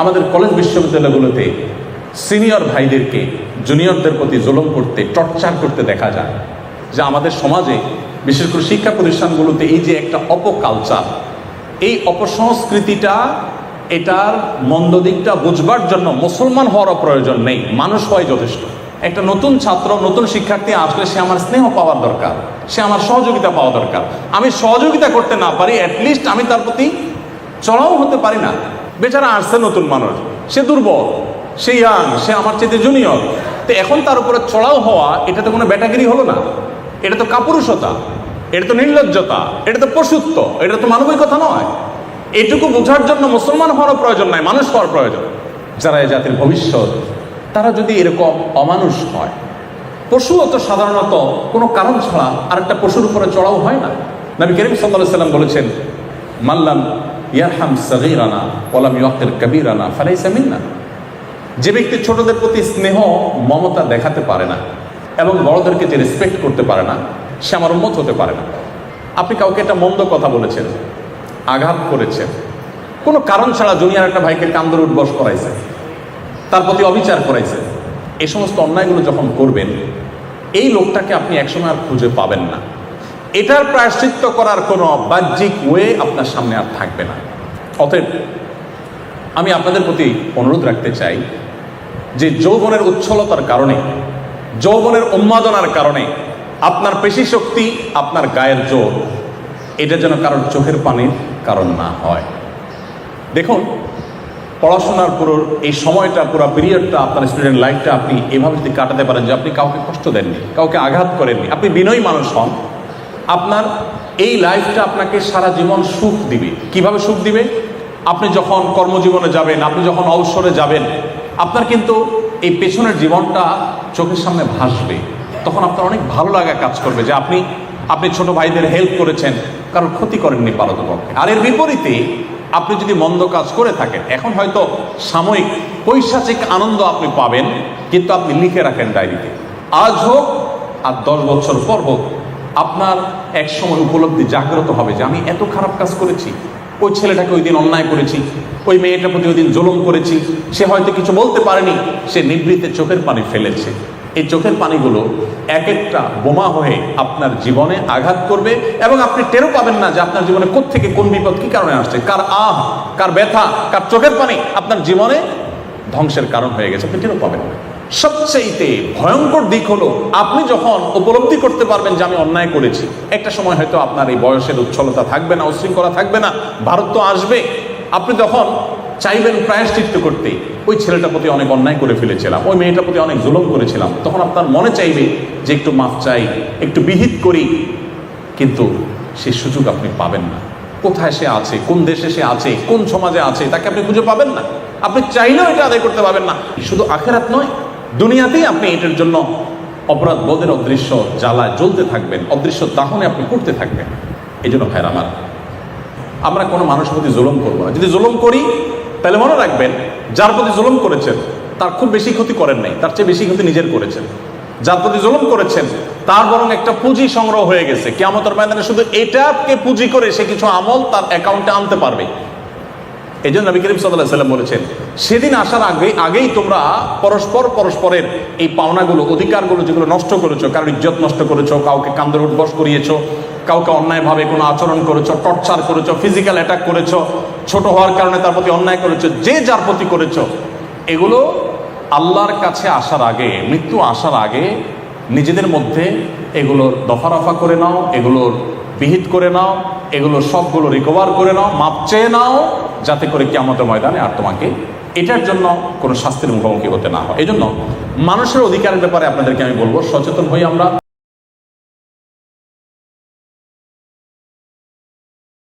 আমাদের college বিশ্ববিদ্যালয়গুলোতে senior ভাইদেরকে, জুনিয়রদের প্রতি জুলুম করতে, টর্চার করতে দেখা যায় যে আমাদের সমাজে, বিশেষ করে শিক্ষা প্রতিষ্ঠানগুলোতে এই যে একটা অপকালচার, এই অপসংস্কৃতিটা, এটার মন্দ দিকটা বুঝবার জন্য মুসলমান হওয়ারও প্রয়োজন নেই, মানুষ হওয়াই যথেষ্ট। একটা নতুন ছাত্র, নতুন শিক্ষার্থী আসলে সে আমার স্নেহ পাওয়ার দরকার, সে আমার সহযোগিতা পাওয়া দরকার। আমি সহযোগিতা করতে না পারি অ্যাটলিস্ট আমি তার প্রতি চড়াও হতে পারি না। বেচারা আসছে নতুন মানুষ। সে দুর্বল, সে ইয়াং সে আমার চেয়ে জুনিয়র তো এখন তার উপরে চড়াও হওয়া এটা তো কোনো ব্যাটাগিরি হলো না। এটা তো কাপুরুষতা, এটা তো নির্লজ্জতা, এটা তো পশুত্ব, এটা তো মানবিকতা নয়। এটুকু বোঝার জন্য মুসলমান হওয়ার প্রয়োজন নাই, মানুষ হওয়ার প্রয়োজন। যারা এই জাতির ভবিষ্যৎ, তারা যদি এরকম অমানুষ হয়, পশুও তো সাধারণত কোনো কারণ ছাড়া আরেকটা পশুর উপরে চড়াও হয় না। নবী করিম সাল্লাহ সাল্লাম বলেছেন, মাল্লাম ইয়ারহাম সগিরানা ওলাম ইয়াকের কবিরানা, ফালাইসা মিন্না। যে ব্যক্তি ছোটদের প্রতি স্নেহ, মমতা দেখাতে পারে না এবং বড়দেরকে যে রেসপেক্ট করতে পারে না, সে আমার উন্মত হতে পারে না। আপনি কাউকে একটা মন্দ কথা বলেছেন, আঘাত করেছেন, কোনো কারণ ছাড়া জুনিয়র একটা ভাইকে কান্দর উঠবস করাইছে, তার প্রতি অবিচার করাইছে এই সমস্ত অন্যায়গুলো যখন করবেন, এই লোকটাকে আপনি একসময় আর খুঁজে পাবেন না। এটার প্রায়শ্চিত্ত করার কোনো বাহ্যিক ওয়ে আপনার সামনে আর থাকবে না। অতএব, আমি আপনাদের প্রতি অনুরোধ রাখতে চাই যে যৌবনের উচ্ছলতার কারণে, যৌবনের উন্মাদনার কারণে, আপনার পেশি শক্তি, আপনার গায়ের জোর, এটা যেন কারোর চোখের পানির কারণ না হয়। দেখুন, পড়াশোনার পুরো, এই সময়টা পুরো পিরিয়ডটা আপনার স্টুডেন্ট লাইফটা আপনি এভাবে যদি কাটাতে পারেন যে আপনি কাউকে কষ্ট দেননি, কাউকে আঘাত করেননি, আপনি বিনয়ী মানুষ হন আপনার এই লাইফটা আপনাকে সারা জীবন সুখ দিবে। কীভাবে সুখ দিবে? আপনি যখন কর্মজীবনে যাবেন, আপনি যখন অবসরে যাবেন, আপনার কিন্তু এই পেছনের জীবনটা চোখের সামনে ভাসবে। তখন আপনার অনেক ভালো লাগা কাজ করবে যে আপনি আপনি ছোট ভাইদের হেল্প করেছেন কারণ ক্ষতি করেননি পারতপক্ষে। আর এর বিপরীতে, আপনি যদি মন্দ কাজ করে থাকেন, এখন হয়তো সাময়িক পৈশাচিক আনন্দ আপনি পাবেন, কিন্তু আপনি লিখে রাখেন ডায়েরিতে। আজ হোক আর দশ বছর পর হোক আপনার এক সময় উপলব্ধি জাগ্রত হবে যে আমি এত খারাপ কাজ করেছি। ওই ছেলেটাকে ওই দিন অন্যায় করেছি, ওই মেয়েটার প্রতি ওই দিন জুলুম করেছি। সে হয়তো কিছু বলতে পারেনি, সে নিবৃত্তে চোখের পানি ফেলেছে। এই চোখের পানিগুলো এক একটা বোমা হয়ে আপনার জীবনে আঘাত করবে এবং আপনি টেরও পাবেন না যে আপনার জীবনে কোত্থেকে কোন বিপদ কি কারণে আসছে। কার আহ, কার ব্যথা, কার চোখের পানি আপনার জীবনে ধ্বংসের কারণ হয়ে গেছে, আপনি টেরও পাবেন না। সবচেয়েতে ভয়ঙ্কর দিক হলো আপনি যখন উপলব্ধি করতে পারবেন যে আমি অন্যায় করেছি, একটা সময় হয়তো আপনার এই বয়সের উচ্ছলতা থাকবে না, উশৃঙ্খলা থাকবে না, ভারত তো আসবে। আপনি তখন চাইবেন প্রায়শ্চিত্ত করতে, ওই ছেলেটার প্রতি অনেক অন্যায় করে ফেলেছিলাম, ওই মেয়েটার প্রতি অনেক জুলুম করেছিলাম, তখন আপনার মনে চাইবে যে একটু মাফ চাই, একটু বিহিত করি, কিন্তু সে সুযোগ আপনি পাবেন না। কোথায় সে আছে? কোন দেশে সে আছে? কোন সমাজে আছে? তাকে আপনি খুঁজে পাবেন না। আপনি চাইলেও এটা আদায় করতে পারবেন না। শুধু আখেরাত নয় দুনিয়াতেই আপনি এটার জন্য অপরাধ বোধের অদৃশ্য জ্বালায় জ্বলতে থাকবেন, অদৃশ্য দাহনে আপনি করতে থাকবেন। এই জন্য ভাইয়ের আমার, আমরা কোনো মানুষের প্রতি জুলুম করব না। যদি জুলুম করি, তাহলে মনে রাখবেন, যার প্রতি জুলুম করেছেন, তার খুব বেশি ক্ষতি করেন নাই, তার চেয়ে বেশি ক্ষতি নিজের করেছেন। যার প্রতি জুলুম করেছেন, তার বরং একটা পুঁজি সংগ্রহ হয়ে গেছে। কেমতের ময়দানে শুধু এটাকে পুঁজি করে সে কিছু আমল তার অ্যাকাউন্টে আনতে পারবে। এই জন্য নবী করিম সাল্লাহ সাল্লাম বলেছেন, সেদিন আসার আগে, আগেই তোমরা পরস্পর পরস্পরের এই পাওনাগুলো, অধিকারগুলো যেগুলো নষ্ট করেছ, কারোর ইজ্জত নষ্ট করেছ, কাউকে কান্দর উঠবস করিয়েছো, কাউকে অন্যায়ভাবে কোনো আচরণ করেছ, টর্চার করেছ, ফিজিক্যাল অ্যাটাক করেছ, ছোট হওয়ার কারণে তার প্রতি অন্যায় করেছ, যে যার প্রতি করেছ, এগুলো আল্লাহর কাছে আসার আগে, মৃত্যু আসার আগে নিজেদের মধ্যে এগুলোর দফা রফা করে নাও, এগুলোর বিহিত করে নাও, এগুলো সবগুলো রিকভার করে নাও, মাপ চেয়ে নাও, যাতে করে কি আমাদের ময়দানে আর তোমাকে এটার জন্য কোনো শাস্তির মুখোমুখি হতে না হয়। এই জন্য মানুষের অধিকারের ব্যাপারে আপনাদেরকে আমি বলব, সচেতন হই আমরা।